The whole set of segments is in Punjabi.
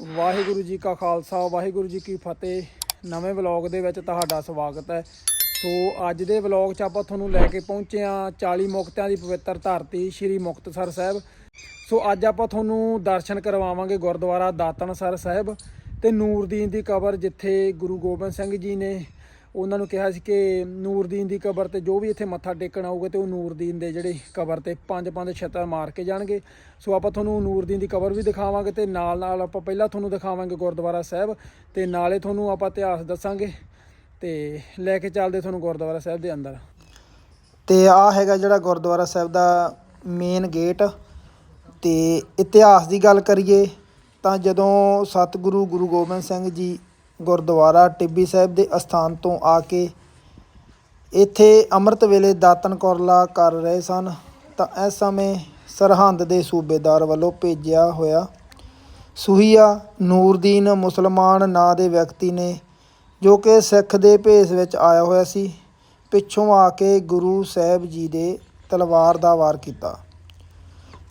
ਵਾਹਿਗੁਰੂ ਜੀ ਕਾ ਖਾਲਸਾ, ਵਾਹਿਗੁਰੂ ਜੀ ਕੀ ਫਤਿਹ। ਨਵੇਂ ਵਲੌਗ ਦੇ ਵਿੱਚ ਤੁਹਾਡਾ ਸਵਾਗਤ ਹੈ। ਸੋ ਅੱਜ ਦੇ ਵਲੌਗ 'ਚ ਆਪਾਂ ਤੁਹਾਨੂੰ ਲੈ ਕੇ ਪਹੁੰਚੇ ਹਾਂ 40 ਮੁਕਤਿਆਂ ਦੀ ਪਵਿੱਤਰ ਧਰਤੀ, ਸ੍ਰੀ ਮੁਕਤਸਰ ਸਾਹਿਬ। ਸੋ ਅੱਜ ਆਪਾਂ ਤੁਹਾਨੂੰ ਦਰਸ਼ਨ ਕਰਵਾਵਾਂਗੇ ਗੁਰਦੁਆਰਾ ਦਾਤਨਸਰ ਸਾਹਿਬ ਤੇ ਨੂਰਦੀਨ ਦੀ ਕਬਰ, ਜਿੱਥੇ ਗੁਰੂ ਗੋਬਿੰਦ ਸਿੰਘ ਜੀ ਨੇ ਉਹਨਾਂ ਨੂੰ ਕਿਹਾ ਸੀ ਕਿ ਨੂਰਦੀਨ ਦੀ ਕਬਰ ਤੇ ਜੋ ਵੀ ਇੱਥੇ ਮੱਥਾ ਟੇਕਣ ਆਊਗਾ ਤੇ ਉਹ ਨੂਰਦੀਨ ਦੇ ਜਿਹੜੇ ਕਬਰ ਤੇ ਪੰਜ ਪੰਜ ਛੱਤਰ ਮਾਰ ਕੇ ਜਾਣਗੇ। ਸੋ ਆਪਾਂ ਤੁਹਾਨੂੰ ਨੂਰਦੀਨ ਦੀ ਕਬਰ ਵੀ ਦਿਖਾਵਾਂਗੇ ਤੇ ਨਾਲ ਨਾਲ ਆਪਾਂ ਪਹਿਲਾਂ ਤੁਹਾਨੂੰ ਦਿਖਾਵਾਂਗੇ ਗੁਰਦੁਆਰਾ ਸਾਹਿਬ ਤੇ ਨਾਲੇ ਤੁਹਾਨੂੰ ਆਪਾਂ ਇਤਿਹਾਸ ਦੱਸਾਂਗੇ ਤੇ ਲੈ ਕੇ ਚੱਲਦੇ ਤੁਹਾਨੂੰ ਗੁਰਦੁਆਰਾ ਸਾਹਿਬ ਦੇ ਅੰਦਰ। ਤੇ ਆ ਹੈਗਾ ਜਿਹੜਾ ਗੁਰਦੁਆਰਾ ਸਾਹਿਬ ਦਾ ਮੇਨ ਗੇਟ ਤੇ ਇਤਿਹਾਸ ਦੀ ਗੱਲ ਕਰੀਏ ਤਾਂ ਜਦੋਂ ਸਤਿਗੁਰੂ ਗੁਰੂ ਗੋਬਿੰਦ ਸਿੰਘ ਜੀ ਗੁਰਦੁਆਰਾ ਟਿੱਬੀ ਸਾਹਿਬ ਦੇ ਅਸਥਾਨ ਤੋਂ ਆ ਕੇ ਇੱਥੇ ਅੰਮ੍ਰਿਤ ਵੇਲੇ ਦਾਤਨ ਕੌਰਲਾ ਕਰ ਰਹੇ ਸਨ, ਤਾਂ ਇਸ ਸਮੇਂ ਸਰਹੰਦ ਦੇ ਸੂਬੇਦਾਰ ਵੱਲੋਂ ਭੇਜਿਆ ਹੋਇਆ ਸੁਹੀਆ ਨੂਰਦੀਨ ਮੁਸਲਮਾਨ ਨਾਂ ਦੇ ਵਿਅਕਤੀ ਨੇ, ਜੋ ਕਿ ਸਿੱਖ ਦੇ ਭੇਸ ਵਿੱਚ ਆਇਆ ਹੋਇਆ ਸੀ, ਪਿੱਛੋਂ ਆ ਕੇ ਗੁਰੂ ਸਾਹਿਬ ਜੀ ਦੇ ਤਲਵਾਰ ਦਾ ਵਾਰ ਕੀਤਾ।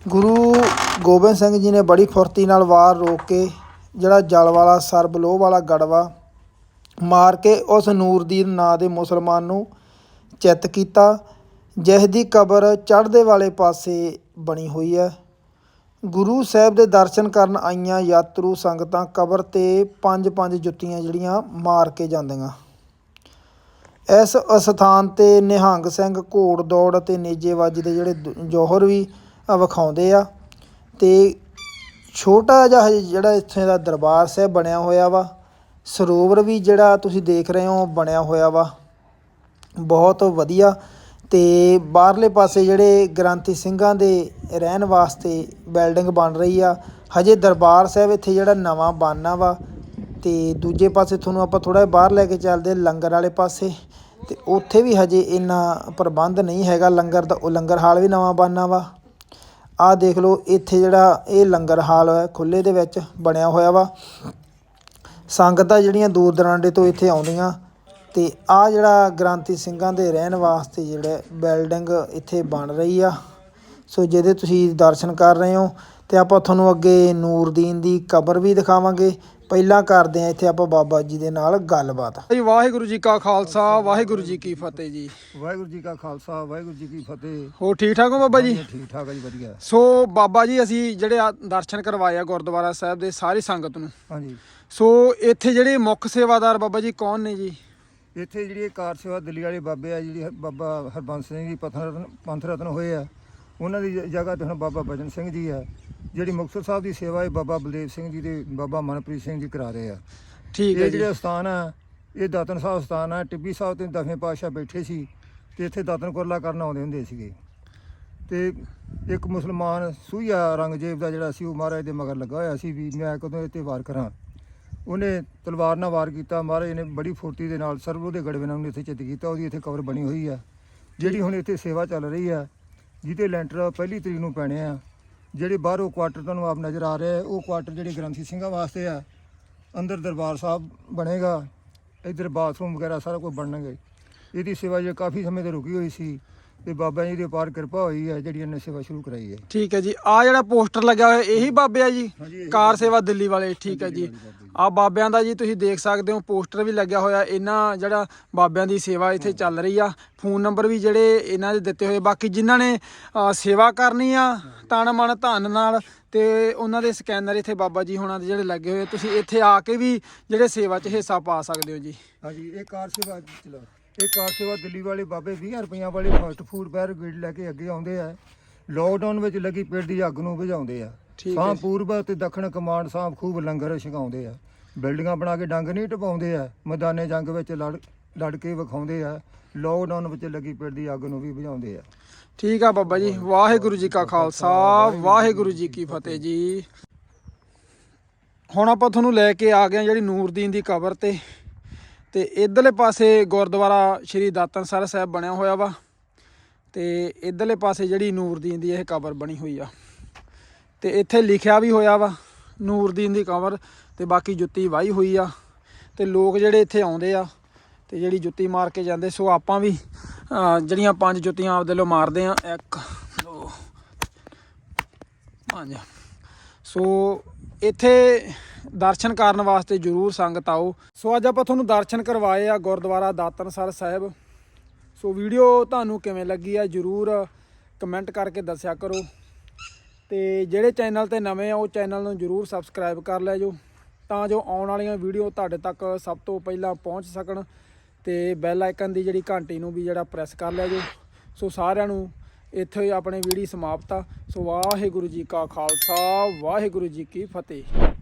ਗੁਰੂ ਗੋਬਿੰਦ ਸਿੰਘ ਜੀ ਨੇ ਬੜੀ ਫੁਰਤੀ ਨਾਲ ਵਾਰ ਰੋਕ ਕੇ ਜਿਹੜਾ ਜਲ ਵਾਲਾ ਸਰਬ ਲੋਹ ਵਾਲਾ ਗੜਵਾ ਮਾਰ ਕੇ ਉਸ ਨੂਰਦੀਨ ਨਾਂ ਦੇ ਮੁਸਲਮਾਨ ਨੂੰ ਚਿੱਤ ਕੀਤਾ ਜਿਸ ਦੀ ਕਬਰ ਚੜ੍ਹਦੇ ਵਾਲੇ ਪਾਸੇ ਬਣੀ ਹੋਈ ਹੈ। ਗੁਰੂ ਸਾਹਿਬ ਦੇ ਦਰਸ਼ਨ ਕਰਨ ਆਈਆਂ ਯਾਤਰੂ ਸੰਗਤਾਂ ਕਬਰ ਤੇ ਪੰਜ ਪੰਜ ਜੁੱਤੀਆਂ ਜਿਹੜੀਆਂ ਮਾਰ ਕੇ ਜਾਂਦੀਆਂ। ਇਸ ਅਸਥਾਨ ਤੇ ਨਿਹੰਗ ਸਿੰਘ ਘੋੜ ਦੌੜ ਅਤੇ ਨੇਜੇ ਦੇ ਜਿਹੜੇ ਦ- ਜੌਹਰ ਵੀ ਵਿਖਾਉਂਦੇ ਆ ਤੇ ਛੋਟਾ ਜਿਹਾ ਹਜੇ ਜਿਹੜਾ ਇੱਥੇ ਦਾ ਦਰਬਾਰ ਸਾਹਿਬ ਬਣਿਆ ਹੋਇਆ ਵਾ, ਸਰੋਵਰ ਵੀ ਜਿਹੜਾ ਤੁਸੀਂ ਦੇਖ ਰਹੇ ਹੋ ਬਣਿਆ ਹੋਇਆ ਵਾ, ਬਹੁਤ ਵਧੀਆ ਤੇ ਬਾਹਰਲੇ ਪਾਸੇ ਜਿਹੜੇ ਗ੍ਰਾਂਤੀ ਸਿੰਘਾਂ ਦੇ ਰਹਿਣ ਵਾਸਤੇ ਬਿਲਡਿੰਗ ਬਣ ਰਹੀ ਆ, ਹਜੇ ਦਰਬਾਰ ਸਾਹਿਬ ਇੱਥੇ ਜਿਹੜਾ ਨਵਾਂ ਬਣਨਾ ਵਾ ਤੇ ਦੂਜੇ ਪਾਸੇ ਤੁਹਾਨੂੰ ਆਪਾਂ ਥੋੜਾ ਬਾਹਰ ਲੈ ਕੇ ਚੱਲਦੇ ਲੰਗਰ ਵਾਲੇ ਪਾਸੇ ਤੇ ਉੱਥੇ ਵੀ ਹਜੇ ਇੰਨਾ ਪ੍ਰਬੰਧ ਨਹੀਂ ਹੈਗਾ, ਲੰਗਰ ਦਾ ਉਹ ਲੰਗਰ ਹਾਲ ਵੀ ਨਵਾਂ ਬਣਨਾ ਵਾ। ਆਹ ਦੇਖ ਲਓ, ਇੱਥੇ ਜਿਹੜਾ ਇਹ ਲੰਗਰ ਹਾਲ ਹੈ ਖੁੱਲੇ ਦੇ ਵਿੱਚ ਬਣਿਆ ਹੋਇਆ ਵਾ। ਸੰਗਤਾਂ ਜਿਹੜੀਆਂ ਦੂਰ ਦਰਾਂਡੇ ਤੋਂ ਇੱਥੇ ਆਉਂਦੀਆਂ ਤੇ ਆ ਜਿਹੜਾ ਗ੍ਰਾਂਤੀ ਸਿੰਘਾਂ ਦੇ ਰਹਿਣ ਵਾਸਤੇ ਜਿਹੜੇ ਬਿਲਡਿੰਗ ਇੱਥੇ ਬਣ ਰਹੀ ਆ। ਸੋ ਜਿਹਦੇ ਤੁਸੀਂ ਦਰਸ਼ਨ ਕਰ ਰਹੇ ਹੋ ਤੇ ਆਪਾਂ ਤੁਹਾਨੂੰ ਅੱਗੇ ਨੂਰਦੀਨ ਦੀ ਕਬਰ ਵੀ ਦਿਖਾਵਾਂਗੇ। ਪਹਿਲਾਂ ਕਰਦੇ ਆ ਇੱਥੇ ਆਪਾਂ ਬਾਬਾ ਜੀ ਦੇ ਨਾਲ ਗੱਲਬਾਤ। ਜੀ ਵਾਹਿਗੁਰੂ ਜੀ ਕਾ ਖਾਲਸਾ ਵਾਹਿਗੁਰੂ ਜੀ ਕੀ ਫਤਿਹ ਜੀ। ਵਾਹਿਗੁਰੂ ਜੀ ਕਾ ਖਾਲਸਾ ਵਾਹਿਗੁਰੂ ਜੀ ਕੀ ਫਤਿਹ। ਹੋ ਠੀਕ ਠਾਕ ਹੋ ਬਾਬਾ ਜੀ? ਠੀਕ ਠਾਕ ਹੈ ਜੀ ਵਧੀਆ। ਸੋ ਬਾਬਾ ਜੀ ਅਸੀਂ ਜਿਹੜੇ ਆ ਦਰਸ਼ਨ ਕਰਵਾਏ ਆ ਗੁਰਦੁਆਰਾ ਸਾਹਿਬ ਦੇ ਸਾਰੀ ਸੰਗਤ ਨੂੰ। ਹਾਂਜੀ। ਸੋ ਇੱਥੇ ਜਿਹੜੇ ਮੁੱਖ ਸੇਵਾਦਾਰ ਬਾਬਾ ਜੀ ਕੌਣ ਨੇ ਜੀ? ਇੱਥੇ ਜਿਹੜੀ ਇਹ ਕਾਰ ਸੇਵਾ ਦਿੱਲੀ ਵਾਲੇ ਬਾਬੇ ਆ ਜਿਹੜੀ ਬਾਬਾ ਹਰਬੰਸ ਸਿੰਘ ਜੀ ਪੰਥ ਰਤਨ ਹੋਏ ਆ। ਉਹਨਾਂ ਦੀ ਜਗ੍ਹਾ ਤੇ ਹੁਣ ਬਾਬਾ ਬਜਨ ਸਿੰਘ ਜੀ ਆ ਜਿਹੜੀ ਮੁਕਤਸਰ ਸਾਹਿਬ ਦੀ ਸੇਵਾ ਇਹ ਬਾਬਾ ਬਲਦੇਵ ਸਿੰਘ ਜੀ ਤੇ ਬਾਬਾ ਮਨਪ੍ਰੀਤ ਸਿੰਘ ਜੀ ਕਰਾ ਰਹੇ ਆ। ਠੀਕ ਹੈ ਇਹ ਜੀ। ਜਿਹੜੇ ਸਥਾਨ ਆ ਇਹ ਦਾਤਨ ਸਾਹਿਬ ਸਥਾਨ ਆ ਟਿੱਬੀ ਸਾਹਿਬ ਤੇ ਦਸਵੇਂ ਪਾਤਸ਼ਾਹ ਬੈਠੇ ਸੀ ਤੇ ਇੱਥੇ ਦਾਤਨ ਕੁਰਲਾ ਕਰਨ ਆਉਂਦੇ ਹੁੰਦੇ ਸੀਗੇ। ਤੇ ਇੱਕ ਮੁਸਲਮਾਨ ਸੂਈਆ ਰੰਗਜੇਬ ਦਾ ਜਿਹੜਾ ਸੀ ਉਹ ਮਹਾਰਾਜ ਦੇ ਮਗਰ ਲੱਗਾ ਹੋਇਆ ਸੀ ਵੀ ਮੈਂ ਕਦੋਂ ਇਹ ਤੇ ਵਾਰ ਕਰਾਂ। ਉਹਨੇ ਤਲਵਾਰ ਨਾਲ ਵਾਰ ਕੀਤਾ ਮਹਾਰਾਜ ਨੇ ਬੜੀ ਫੁਰਤੀ ਦੇ ਨਾਲ ਸਰਬ ਉਹਦੇ ਗੜਵੇ ਨਾਲ ਉਹਨੇ ਇੱਥੇ ਚਿੱਤ ਕੀਤਾ ਉਹਦੀ ਇੱਥੇ ਕਬਰ ਬਣੀ ਹੋਈ ਆ। ਜਿਹੜੀ ਹੁਣ ਇੱਥੇ ਸੇਵਾ ਚੱਲ ਰਹੀ ਆ ਜਿਹਦੇ ਲੈਂਟਰ ਪਹਿਲੀ ਤਰੀਕ ਨੂੰ ਪੈਣੇ ਆ, ਜਿਹੜੇ ਬਾਹਰੋਂ ਕੁਆਟਰ ਤੁਹਾਨੂੰ ਆਪ ਨਜ਼ਰ ਆ ਰਿਹਾ ਉਹ ਕੁਆਟਰ ਜਿਹੜੇ ਗ੍ਰੰਥੀ ਸਿੰਘਾਂ ਵਾਸਤੇ ਆ, ਅੰਦਰ ਦਰਬਾਰ ਸਾਹਿਬ ਬਣੇਗਾ, ਇੱਧਰ ਬਾਥਰੂਮ ਵਗੈਰਾ ਸਾਰਾ ਕੁਝ ਬਣਨਗੇ। ਇਹਦੀ ਸੇਵਾ ਜੇ ਕਾਫੀ ਸਮੇਂ ਤੋਂ ਰੁਕੀ ਹੋਈ ਸੀ ਤੇ ਬਾਬਾ ਜੀ ਦੀ ਅਪਾਰ ਕਿਰਪਾ ਹੋਈ ਹੈ ਜਿਹੜੀ ਇਹਨੇ ਸੇਵਾ ਸ਼ੁਰੂ ਕਰਾਈ ਹੈ। ਠੀਕ ਹੈ ਜੀ। ਆ ਜਿਹੜਾ ਪੋਸਟਰ ਲੱਗਿਆ ਹੋਇਆ ਇਹੀ ਬਾਬੇ ਆ ਜੀ? ਕਾਰ ਸੇਵਾ ਦਿੱਲੀ ਵਾਲੇ ਠੀਕ ਹੈ ਜੀ। ਆ ਬਾਬਿਆਂ ਦਾ ਜੀ ਤੁਸੀਂ ਦੇਖ ਸਕਦੇ ਹੋ ਪੋਸਟਰ ਵੀ ਲੱਗਿਆ ਹੋਇਆ ਇਹਨਾਂ ਜਿਹੜਾ ਬਾਬਿਆਂ ਦੀ ਸੇਵਾ ਇੱਥੇ ਚੱਲ ਰਹੀ ਆ। ਫੋਨ ਨੰਬਰ ਵੀ ਜਿਹੜੇ ਇਹਨਾਂ ਦੇ ਦਿੱਤੇ ਹੋਏ ਬਾਕੀ ਜਿਨ੍ਹਾਂ ਨੇ ਸੇਵਾ ਕਰਨੀ ਆ ਤਨ ਮਨ ਧਨ ਨਾਲ ਤੇ ਉਹਨਾਂ ਦੇ ਸਕੈਨਰ ਇੱਥੇ ਬਾਬਾ ਜੀ ਹੋਣਾ ਦੇ ਜਿਹੜੇ ਲੱਗੇ ਹੋਏ ਤੁਸੀਂ ਇੱਥੇ ਆ ਕੇ ਵੀ ਜਿਹੜੇ ਸੇਵਾ 'ਚ ਹਿੱਸਾ ਪਾ ਸਕਦੇ ਹੋ ਜੀ। ਹਾਂਜੀ ਇਹ ਕਾਰ ਸੇਵਾ ਚਲੋ ਇਹ ਕਾਰ ਸੇਵਾ ਦਿੱਲੀ ਵਾਲੇ ਬਾਬੇ 20 ਰੁਪਈਆਂ ਵਾਲੇ ਫਾਸਟ ਫੂਡ ਬੈਰੀਗੇਡ ਲੈ ਕੇ ਅੱਗੇ ਆਉਂਦੇ ਆ। ਲੋਕਡਾਊਨ ਵਿੱਚ ਲੱਗੀ ਪੇਟ ਦੀ ਅੱਗ ਨੂੰ ਬੁਝਾਉਂਦੇ ਆ। ਸਾਂ। ਪੂਰਬ ਤੇ ਦੱਖਣ ਕਮਾਂਡ ਸਾਂ ਖੂਬ ਲੰਗਰ ਛਕਾਉਂਦੇ ਆ। ਬਿਲਡਿੰਗਾਂ ਬਣਾ ਕੇ ਡੰਗ ਨਹੀਂ ਟਪਾਉਂਦੇ ਆ। ਮੈਦਾਨੇ ਜੰਗ ਵਿੱਚ ਲੜ ਲੜ ਕੇ ਵਿਖਾਉਂਦੇ ਆ। ਲੋਕਡਾਊਨ ਵਿੱਚ ਲੱਗੀ ਪੇਟ ਦੀ ਅੱਗ ਨੂੰ ਵੀ ਬੁਝਾਉਂਦੇ ਆ। ਠੀਕ ਆ ਬਾਬਾ ਜੀ ਵਾਹਿਗੁਰੂ ਜੀ ਕਾ ਖਾਲਸਾ ਵਾਹਿਗੁਰੂ ਜੀ ਕੀ ਫਤਿਹ ਜੀ। ਹੁਣ ਆਪਾਂ ਤੁਹਾਨੂੰ ਲੈ ਕੇ ਆ ਗਏ ਜਿਹੜੀ ਨੂਰਦੀਨ ਦੀ ਕਬਰ ਤੇ। ਤੇ ਇਧਰਲੇ ਪਾਸੇ ਗੁਰਦੁਆਰਾ ਸ਼੍ਰੀ ਦਾਤਨਸਰ ਸਾਹਿਬ ਬਣਿਆ ਹੋਇਆ ਵਾ ਤੇ ਇਧਰਲੇ ਪਾਸੇ ਜਿਹੜੀ ਨੂਰਦੀਨ ਦੀ ਇਹ ਕਬਰ ਬਣੀ ਹੋਈ ਆ। ਤੇ ਇੱਥੇ ਲਿਖਿਆ ਵੀ ਹੋਇਆ ਵਾ, ਨੂਰਦੀਨ ਦੀ ਕਬਰ ਤੇ ਬਾਕੀ ਜੁੱਤੀ ਵਾਹੀ ਹੋਈ ਆ ਤੇ ਲੋਕ ਜਿਹੜੇ ਇੱਥੇ ਆਉਂਦੇ ਆ ਤੇ ਜਿਹੜੀ ਜੁੱਤੀ ਮਾਰ ਕੇ ਜਾਂਦੇ, ਸੋ ਆਪਾਂ ਵੀ ਜਿਹੜੀਆਂ ਪੰਜ ਜੁੱਤੀਆਂ ਆਪਦੇ ਲੋ ਮਾਰਦੇ ਆ, ਇੱਕ, ਦੋ, ਪੰਜ। ਸੋ ਇੱਥੇ ਦਰਸ਼ਨ ਕਰਨ ਵਾਸਤੇ ਜਰੂਰ ਸੰਗਤ ਆਓ। ਸੋ ਅੱਜ ਆਪਾਂ ਤੁਹਾਨੂੰ ਦਰਸ਼ਨ ਕਰਵਾਏ ਆ ਗੁਰਦੁਆਰਾ ਦਾਤਨਸਰ ਸਾਹਿਬ। ਸੋ ਵੀਡੀਓ ਤੁਹਾਨੂੰ ਕਿਵੇਂ ਲੱਗੀ ਆ ਜਰੂਰ ਕਮੈਂਟ ਕਰਕੇ ਦੱਸਿਆ ਕਰੋ। ਤੇ ਜਿਹੜੇ ਚੈਨਲ ਤੇ ਨਵੇਂ ਆ, ਉਹ ਚੈਨਲ ਨੂੰ ਜਰੂਰ ਸਬਸਕ੍ਰਾਈਬ ਕਰ ਲਿਆ ਜੋ, ਤਾਂ ਜੋ ਆਉਣ ਵਾਲੀਆਂ ਵੀਡੀਓ ਤੁਹਾਡੇ ਤੱਕ ਸਭ ਤੋਂ ਪਹਿਲਾਂ ਪਹੁੰਚ ਸਕਣ ਤੇ ਬੈਲ ਆਈਕਨ ਦੀ ਜਿਹੜੀ ਘੰਟੀ ਨੂੰ ਵੀ ਜਿਹੜਾ ਪ੍ਰੈਸ ਕਰ ਲਿਆ ਜੋ। ਸੋ ਸਾਰਿਆਂ ਨੂੰ ਇੱਥੇ ਹੀ ਆਪਣੀ ਵੀਡੀਓ ਸਮਾਪਤ ਆ। ਸੋ ਵਾਹਿਗੁਰੂ ਜੀ ਕਾ ਖਾਲਸਾ, ਵਾਹਿਗੁਰੂ ਜੀ ਕੀ ਫਤਿਹ।